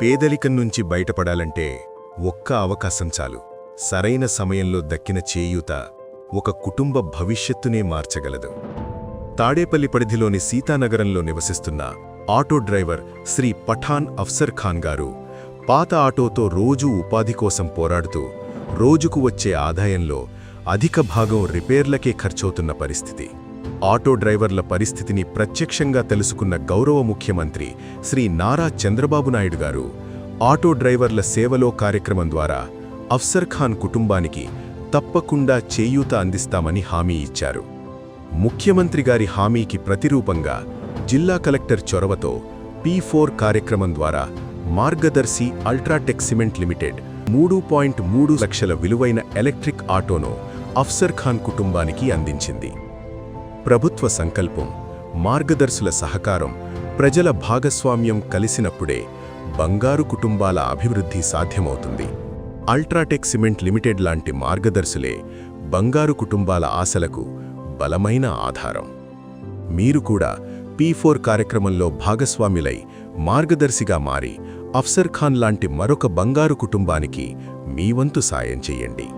పేదరికం నుంచి బయటపడాలంటే ఒక్క అవకాశం చాలు. సరైన సమయంలో దక్కిన చేయూత ఒక కుటుంబ భవిష్యత్తునే మార్చగలదు. తాడేపల్లి పరిధిలోని సీతానగరంలో నివసిస్తున్న ఆటో డ్రైవర్ శ్రీ పఠాన్ అఫ్సర్ ఖాన్ గారు పాత ఆటోతో రోజూ ఉపాధి కోసం పోరాడుతూ రోజుకు వచ్చే ఆదాయంలో అధిక భాగం రిపేర్లకే ఖర్చవుతున్న పరిస్థితి. ఆటో డ్రైవర్ల పరిస్థితిని ప్రత్యక్షంగా తెలుసుకున్న గౌరవ ముఖ్యమంత్రి శ్రీ నారా చంద్రబాబు నాయుడు గారు ఆటో డ్రైవర్ల సేవలో కార్యక్రమం ద్వారా అఫ్సర్ ఖాన్ కుటుంబానికి తప్పకుండా చేయూత అందిస్తామని హామీ ఇచ్చారు. ముఖ్యమంత్రి గారి హామీకి ప్రతిరూపంగా జిల్లా కలెక్టర్ చొరవతో పీ ఫోర్ కార్యక్రమం ద్వారా మార్గదర్శి అల్ట్రాటెక్ సిమెంట్ లిమిటెడ్ మూడు పాయింట్ మూడు లక్షల విలువైన ఎలక్ట్రిక్ ఆటోను అఫ్సర్ ఖాన్ కుటుంబానికి అందించింది. ప్రభుత్వ సంకల్పం మార్గదర్శుల సహకారం ప్రజల భాగస్వామ్యం కలిసినప్పుడే బంగారు కుటుంబాల అభివృద్ధి సాధ్యమవుతుంది. అల్ట్రాటెక్ సిమెంట్ లిమిటెడ్ లాంటి మార్గదర్శులే బంగారు కుటుంబాల ఆశలకు బలమైన ఆధారం. మీరు కూడా పీ ఫోర్ కార్యక్రమంలో భాగస్వామ్యులై మార్గదర్శిగా మారి అఫ్సర్ ఖాన్ లాంటి మరొక బంగారు కుటుంబానికి మీ వంతు సాయం చెయ్యండి